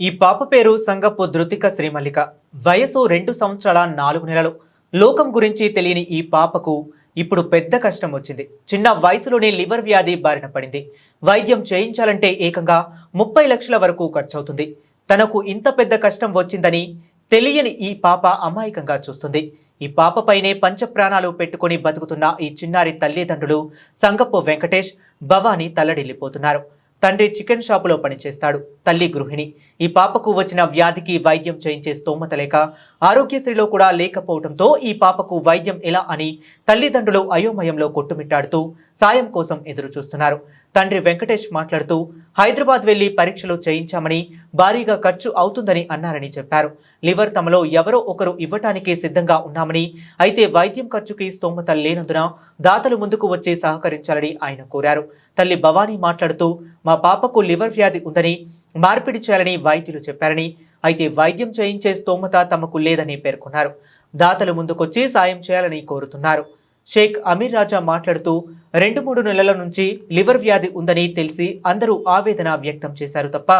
ఈ పాప పేరు సంగపు ధృతిక శ్రీమల్లిక. వయసు రెండు సంవత్సరాల నాలుగు నెలలు. లోకం గురించి తెలియని ఈ పాపకు ఇప్పుడు పెద్ద కష్టం వచ్చింది. చిన్న వయసులోనే లివర్ వ్యాధి బారిన పడింది. వైద్యం చేయించాలంటే ఏకంగా ముప్పై లక్షల వరకు ఖర్చవుతుంది. తనకు ఇంత పెద్ద కష్టం వచ్చిందని తెలియని ఈ పాప అమాయకంగా చూస్తుంది. ఈ పాపపైనే పంచప్రాణాలు పెట్టుకుని బతుకుతున్న ఈ చిన్నారి తల్లిదండ్రులు సంగపు వెంకటేష్ భవానీ తల్లడిల్లిపోతున్నారు. తండ్రి చికెన్ షాపులో పనిచేస్తాడు. తల్లి గృహిణి. ఈ పాపకు వచ్చిన వ్యాధికి వైద్యం చేయించే స్తోమత లేక ఆరోగ్యశ్రీలో కూడా లేకపోవడంతో ఈ పాపకు వైద్యం ఎలా అని తల్లిదండ్రులు అయోమయంలో కొట్టుమిట్టాడుతూ సాయం కోసం ఎదురు చూస్తున్నారు తండ్రి వెంకటేష్ మాట్లాడుతూ హైదరాబాద్ వెళ్ళి పరీక్షలు చేయించామని భారీగా ఖర్చు అవుతుందని అన్నారని చెప్పారు. లివర్ తమలో ఎవరో ఒకరు ఇవ్వటానికి సిద్ధంగా ఉన్నామని అయితే వైద్యం ఖర్చుకి స్తోమత లేనందున దాతలు ముందుకు వచ్చి సహకరించాలని ఆయన కోరారు. తల్లి భవానీ మాట్లాడుతూ మా పాపకు లివర్ వ్యాధి ఉందని మార్పిడి చేయాలని వైద్యులు చెప్పారని అయితే వైద్యం చేయించే స్తోమత తమకు లేదని పేర్కొన్నారు. దాతలు ముందుకొచ్చి సాయం చేయాలని కోరుతున్నారు. షేక్ అమీర్ రాజా మాట్లాడుతూ రెండు మూడు నెలల నుంచి లివర్ వ్యాధి ఉందని తెలిసి అందరూ ఆవేదన వ్యక్తం చేశారు తప్ప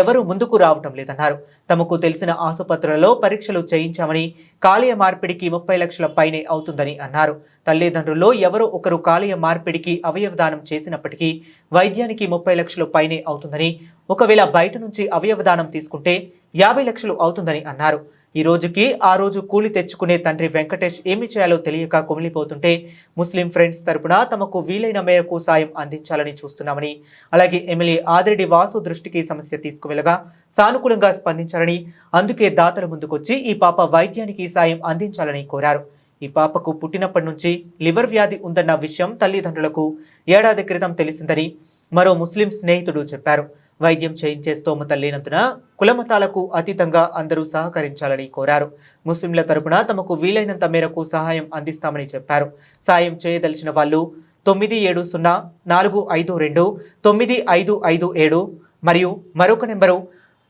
ఎవరూ ముందుకు రావటం లేదన్నారు. తమకు తెలిసిన ఆసుపత్రులలో పరీక్షలు చేయించామని కాలేయ మార్పిడికి ముప్పై లక్షల పైనే అవుతుందని అన్నారు. తల్లిదండ్రుల్లో ఎవరో ఒకరు కాలేయ మార్పిడికి అవయవదానం చేసినప్పటికీ వైద్యానికి ముప్పై లక్షల పైనే అవుతుందని ఒకవేళ బయట నుంచి అవయవదానం తీసుకుంటే యాభై లక్షలు అవుతుందని అన్నారు. ఈ రోజుకి ఆ రోజు కూలి తెచ్చుకునే తండ్రి వెంకటేష్ ఏమి చేయాలో తెలియక కుమిలిపోతుంటే ముస్లిం ఫ్రెండ్స్ తరపున తమకు వీలైన మేరకు సాయం అందించాలని చూస్తున్నామని అలాగే ఎమ్మెల్యే ఆదిరెడ్డి వాసు దృష్టికి సమస్య తీసుకువెళ్ళగా సానుకూలంగా స్పందించాలని అందుకే దాతల ముందుకొచ్చి ఈ పాప వైద్యానికి సాయం అందించాలని కోరారు. ఈ పాపకు పుట్టినప్పటి నుంచి లివర్ వ్యాధి ఉందన్న విషయం తల్లిదండ్రులకు ఏడాది క్రితం తెలిసిందని మరో ముస్లిం స్నేహితుడు చెప్పారు. వైద్యం చేయించే స్తోమత లేనందున కులమతాలకు అతీతంగా అందరూ సహకరించాలని కోరారు. ముస్లింల తరపున తమకు వీలైనంత మేరకు సహాయం అందిస్తామని చెప్పారు. సాయం చేయదలిచిన వాళ్ళు తొమ్మిది ఏడు సున్నా నాలుగు ఐదు రెండు తొమ్మిది ఐదు ఐదు ఏడు మరియు మరొక నెంబరు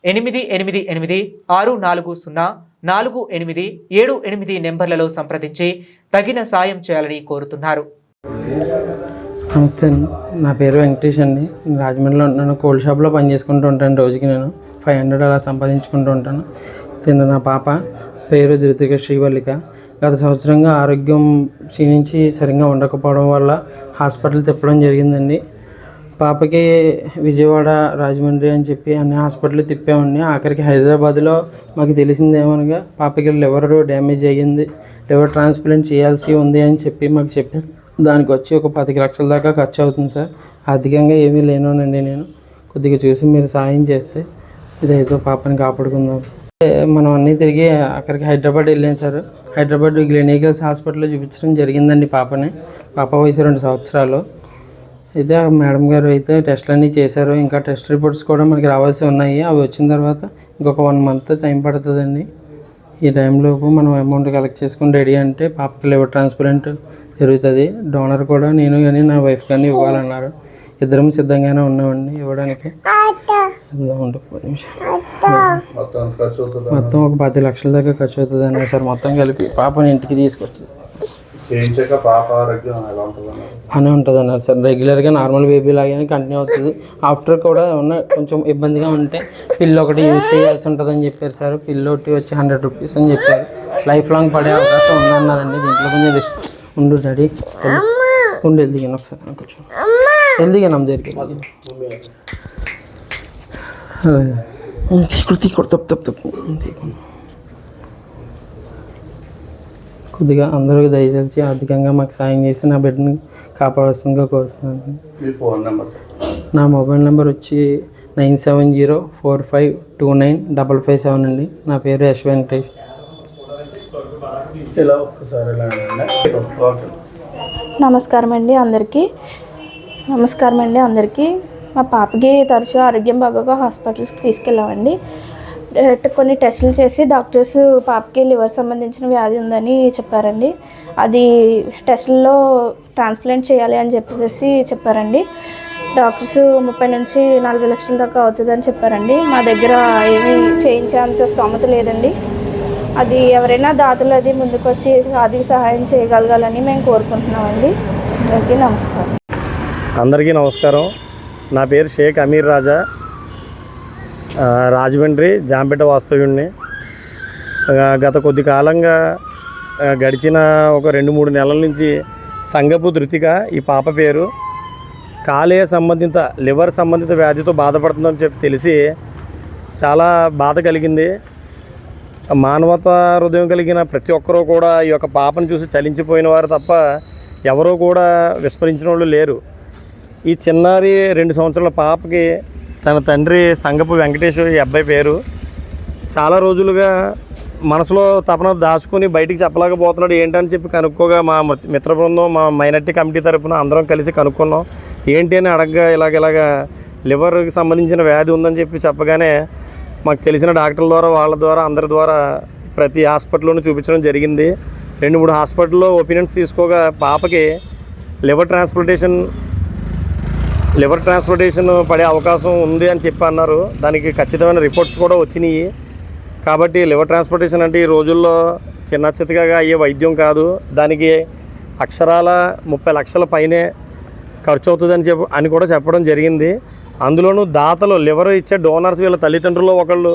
ఎనిమిది ఎనిమిది ఎనిమిది ఆరు నాలుగు సున్నా నాలుగు ఎనిమిది ఏడు ఎనిమిది నెంబర్లలో సంప్రదించి తగిన సాయం చేయాలని కోరుతున్నారు. నమస్తే అండి నా పేరు వెంకటేష్ అండి. నేను రాజమండ్రిలో ఉంటాను కోల్డ్ షాప్లో పని చేసుకుంటూ ఉంటాను రోజుకి నేను. ఫైవ్ హండ్రెడ్ అలా సంపాదించుకుంటూ ఉంటాను. చిన్న నా పాప పేరు ధృతిక శ్రీవల్లిక. గత సంవత్సరంగా ఆరోగ్యం క్షీణించి సరిగ్గా ఉండకపోవడం వల్ల హాస్పిటల్ తిప్పడం జరిగిందండి. పాపకి విజయవాడ రాజమండ్రి అని చెప్పి అన్ని హాస్పిటల్ తిప్పామండి. ఆఖరికి హైదరాబాద్లో మాకు తెలిసింది ఏమనగా పాపకి లివర్ డ్యామేజ్ అయ్యింది. లివర్ ట్రాన్స్ప్లాంట్ చేయాల్సి ఉంది అని చెప్పి మాకు చెప్పారు. దానికి వచ్చి ఒక పదికి లక్షల దాకా ఖర్చు అవుతుంది సార్. ఆర్థికంగా ఏమీ లేనోనండి నేను. కొద్దిగా చూసి మీరు సాయం చేస్తే ఇదైతే పాపని కాపాడుకుందాం. మనం అన్నీ తిరిగి అక్కడికి హైదరాబాద్ వెళ్ళాను సార్. హైదరాబాద్ గ్లెనికల్స్ హాస్పిటల్లో చూపించడం జరిగిందండి పాపని. పాప వయసు రెండు సంవత్సరాలు. అయితే ఆ మేడం గారు అయితే టెస్ట్లు అన్నీ చేశారు. ఇంకా టెస్ట్ రిపోర్ట్స్ కూడా మనకి రావాల్సి ఉన్నాయి. అవి వచ్చిన తర్వాత ఇంకొక వన్ మంత్ టైం పడుతుందండి. ఈ టైంలోపు మనం అమౌంట్ కలెక్ట్ చేసుకుని రెడీ అంటే పాపకి లివర్ ట్రాన్స్ప్లాంట్ జరుగుతుంది. డోనర్ కూడా నేను కానీ నా వైఫ్ కానీ ఇవ్వాలన్నారు. ఇద్దరం సిద్ధంగానే ఉన్నామండి ఇవ్వడానికి. మొత్తం ఒక పది లక్షల దాకా ఖర్చు అవుతుంది అన్నారు సార్ మొత్తం కలిపి. పాపని ఇంటికి తీసుకొచ్చి చేయించాక పాప ఆరోగ్యం ఎలా ఉంటుందన్నారు అని ఉంటుంది అన్నారు సార్. రెగ్యులర్గా నార్మల్ బేబీ లాగానే కంటిన్యూ అవుతుంది. ఆఫ్టర్ కూడా ఉన్న కొంచెం ఇబ్బందిగా ఉంటే పిల్లు ఒకటి యూజ్ చేయాల్సి ఉంటుందని చెప్పారు సార్. పిల్లు ఒకటి వచ్చి హండ్రెడ్ రూపీస్ అని చెప్పారు. లైఫ్ లాంగ్ పడే అవకాశం ఉందన్నారండి. దీంట్లో కొంచెం రిస్క్ ఉండు డాడీ. ఉండి వెళ్దిగాను ఒకసారి. కొంచెం వెళ్దిగాను అమ్మ దగ్గరికి తీకుడు తప్పు తప్పు తప్పు తీకుడు. కొద్దిగా అందరూ దయచేసి ఆర్థికంగా మాకు సాయం చేసి నా బిడ్డని కాపాడాల్సిందిగా కోరుతున్నాను. మీ ఫోన్ నెంబర్ నా మొబైల్ నెంబర్ వచ్చి nine seven zero four five two nine double five seven అండి. నా పేరు యశ్ వెంకటేష్. ఇలా ఒక్కసారి ఇలా అనండి. ఓకే. నమస్కారం అండి అందరికీ. నమస్కారం అండి అందరికీ. మా పాపకి తరచూ ఆరోగ్యం బాగోక హాస్పిటల్స్కి తీసుకెళ్ళామండి. కొన్ని టెస్టులు చేసి డాక్టర్స్ పాపకి లివర్ సంబంధించిన వ్యాధి ఉందని చెప్పారండి. అది టెస్టుల్లో ట్రాన్స్ప్లాంట్ చేయాలి అని చెప్పేసి చెప్పారండి. డాక్టర్స్ ముప్పై నుంచి నలభై లక్షల దాకా అవుతుందని చెప్పారండి. మా దగ్గర ఏమీ చేయించేంత స్తోమత లేదండి. అది ఎవరైనా దాతలు అది ముందుకొచ్చి ఆర్థిక సహాయం చేయగలగాలని మేము కోరుకుంటున్నామండి. అందరికీ నమస్కారం. అందరికీ నమస్కారం. నా పేరు షేక్ అమీర్ రాజా. రాజమండ్రి జాంపేట వాస్తవ్యుణ్ణి. గత కొద్ది కాలంగా గడిచిన ఒక రెండు మూడు నెలల నుంచి సంగపు ధృతిక ఈ పాప పేరు కాలేయ సంబంధిత లివర్ సంబంధిత వ్యాధితో బాధపడుతుందని చెప్పి తెలిసి చాలా బాధ కలిగింది. మానవత హృదయం కలిగిన ప్రతి ఒక్కరూ కూడా ఈ యొక్క పాపను చూసి చలించిపోయిన వారు తప్ప ఎవరూ కూడా విస్మరించిన వాళ్ళు లేరు. ఈ చిన్నారి రెండు సంవత్సరాల పాపకి తన తండ్రి సంగపు వెంకటేశ్వర ఈ అబ్బాయి పేరు. చాలా రోజులుగా మనసులో తపన దాచుకుని బయటికి చెప్పలేకపోతున్నాడు. ఏంటని చెప్పి కనుక్కోగా మా మిత్ర- మిత్ర బృందం మా మైనార్టీ కమిటీ తరపున అందరం కలిసి కనుక్కున్నాం. ఏంటి అని అడగగా ఇలాగ ఇలాగ లివర్కి సంబంధించిన వ్యాధి ఉందని చెప్పి చెప్పగానే మాకు తెలిసిన డాక్టర్ల ద్వారా వాళ్ళ ద్వారా అందరి ద్వారా ప్రతి హాస్పిటల్లోనూ చూపించడం జరిగింది. రెండు మూడు హాస్పిటల్లో ఒపీనియన్స్ తీసుకోగా పాపకి లివర్ ట్రాన్స్ప్లాంటేషన్ లివర్ ట్రాన్స్పోర్టేషన్ పడే అవకాశం ఉంది అని చెప్పి అన్నారు. దానికి ఖచ్చితమైన రిపోర్ట్స్ కూడా వచ్చినాయి. కాబట్టి లివర్ ట్రాన్స్పోర్టేషన్ అంటే ఈ రోజుల్లో చిన్న చితకగా అయ్యే వైద్యం కాదు. దానికి అక్షరాల ముప్పై లక్షల పైనే ఖర్చు అవుతుందని చెప్ప అని కూడా చెప్పడం జరిగింది. అందులోనూ దాతలు లివర్ ఇచ్చే డోనర్స్ వీళ్ళ తల్లిదండ్రులు ఒకళ్ళు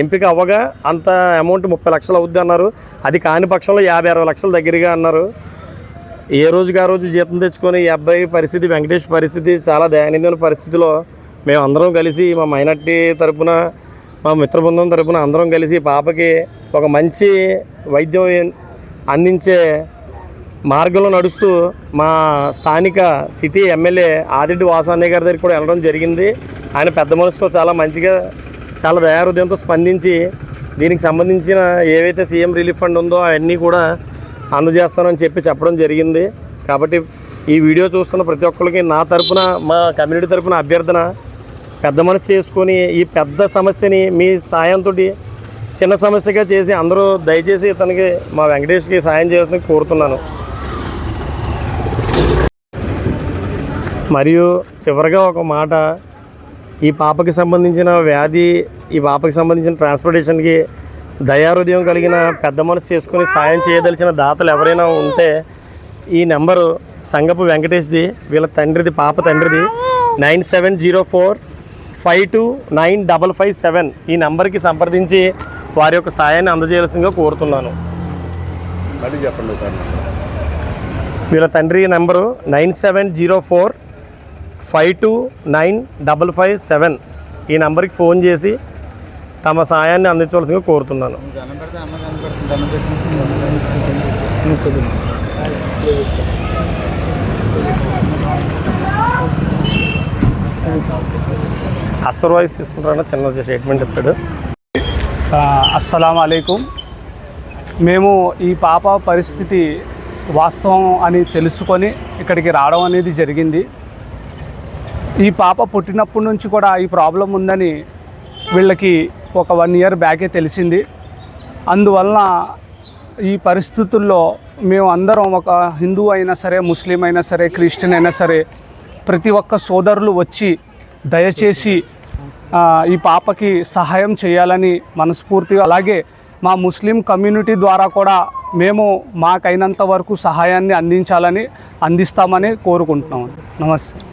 ఎంపిక అవ్వగా అంత అమౌంట్ ముప్పై లక్షలు అవుద్ది అన్నారు. అది కాని పక్షంలో యాభై అరవై లక్షల దగ్గరగా అన్నారు. ఏ రోజుకి ఆ రోజు జీతం తెచ్చుకొని ఈ అబ్బాయి పరిస్థితి వెంకటేష్ పరిస్థితి చాలా దయనీయమైన పరిస్థితిలో మేము అందరం కలిసి మా మైనార్టీ తరపున మా మిత్రబృందం తరపున అందరం కలిసి పాపకి ఒక మంచి వైద్యం అందించే మార్గంలో నడుస్తూ మా స్థానిక సిటీ ఎమ్మెల్యే ఆదిరెడ్డి వాసాన్నయ్య గారి దగ్గరికి కూడా వెళ్ళడం జరిగింది. ఆయన పెద్ద మనసుతో చాలా మంచిగా చాలా దయాహృదయంతో స్పందించి దీనికి సంబంధించిన ఏవైతే సీఎం రిలీఫ్ ఫండ్ ఉందో అవన్నీ కూడా అందజేస్తానని చెప్పి చెప్పడం జరిగింది. కాబట్టి ఈ వీడియో చూస్తున్న ప్రతి ఒక్కరికి నా తరపున మా కమ్యూనిటీ తరపున అభ్యర్థన పెద్ద మనసు చేసుకొని ఈ పెద్ద సమస్యని మీ సాయంతో చిన్న సమస్యగా చేసి అందరూ దయచేసి ఇతనికి మా వెంకటేష్కి సాయం చేయాలని కోరుతున్నాను. మరియు చివరిగా ఒక మాట ఈ పాపకి సంబంధించిన వ్యాధి ఈ పాపకి సంబంధించిన ట్రాన్స్పోర్టేషన్కి దయాహృదయం కలిగిన పెద్ద మనసు చేసుకొని సాయం చేయదలిచిన దాతలు ఎవరైనా ఉంటే ఈ నెంబరు సంగపు వెంకటేష్ది వీళ్ళ తండ్రిది పాప తండ్రిది nine seven zero four five two nine double five seven ఈ నెంబర్కి సంప్రదించి వారి యొక్క సాయాన్ని అందజేయాల్సిందిగా కోరుతున్నాను. చెప్పండి వీళ్ళ తండ్రి number nine seven zero four five two nine double five seven ఈ నెంబర్కి ఫోన్ చేసి తమ సాయాన్ని అందించవలసిందిగా కోరుతున్నాను. అసర్ వాయిస్ తీసుకుంటారన్న చిన్న స్టేట్మెంట్ ఇస్తాడు. అస్సలం అయికం మేము ఈ పాప పరిస్థితి వాస్తవం అని తెలుసుకొని ఇక్కడికి రావడం అనేది జరిగింది. ఈ పాప పుట్టినప్పటి నుంచి కూడా ఈ ప్రాబ్లం ఉందని వీళ్ళకి ఒక వన్ ఇయర్ బ్యాకే తెలిసింది. అందువలన ఈ పరిస్థితుల్లో మేము అందరం ఒక హిందూ అయినా సరే ముస్లిం అయినా సరే క్రిస్టియన్ అయినా సరే ప్రతి ఒక్క సోదరులు వచ్చి దయచేసి ఈ పాపకి సహాయం చేయాలని మనస్ఫూర్తిగా అలాగే మా ముస్లిం కమ్యూనిటీ ద్వారా కూడా మేము మాకైనంత వరకు సహాయాన్ని అందించాలని అందిస్తామని కోరుకుంటున్నాం. నమస్తే.